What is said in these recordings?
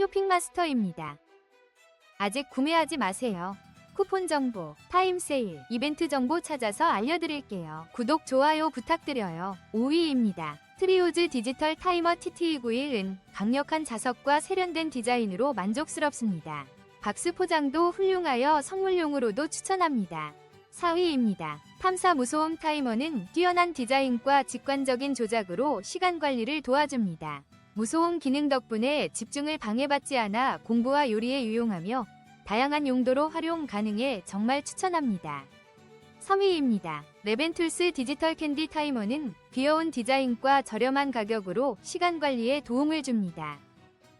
쇼핑마스터입니다. 아직 구매하지 마세요. 쿠폰 정보, 타임 세일, 이벤트 정보 찾아서 알려드릴게요. 구독, 좋아요 부탁드려요. 5위입니다. 트리오즈 디지털 타이머 TT291은 강력한 자석과 세련된 디자인으로 만족스럽습니다. 박스 포장도 훌륭하여 선물용으로도 추천합니다. 4위입니다. 탐사 무소음 타이머는 뛰어난 디자인과 직관적인 조작으로 시간 관리를 도와줍니다. 무소음 기능 덕분에 집중을 방해받지 않아 공부와 요리에 유용하며 다양한 용도로 활용 가능해 정말 추천합니다. 3위입니다. 레벤툴스 디지털 캔디 타이머는 귀여운 디자인과 저렴한 가격으로 시간 관리에 도움을 줍니다.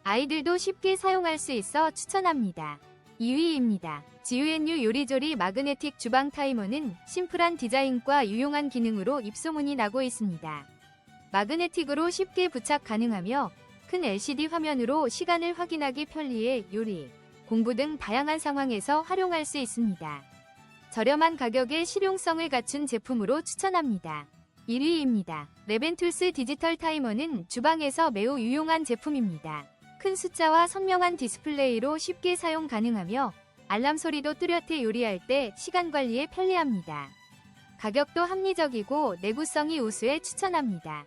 아이들도 쉽게 사용할 수 있어 추천합니다. 2위입니다. GUNU 요리조리 마그네틱 주방 타이머는 심플한 디자인과 유용한 기능으로 입소문이 나고 있습니다. 마그네틱으로 쉽게 부착 가능하며 큰 LCD 화면으로 시간을 확인하기 편리해 요리, 공부 등 다양한 상황에서 활용할 수 있습니다. 저렴한 가격에 실용성을 갖춘 제품으로 추천합니다. 1위입니다. 레벤툴스 디지털 타이머는 주방에서 매우 유용한 제품입니다. 큰 숫자와 선명한 디스플레이로 쉽게 사용 가능하며 알람 소리도 뚜렷해 요리할 때 시간 관리에 편리합니다. 가격도 합리적이고 내구성이 우수해 추천합니다.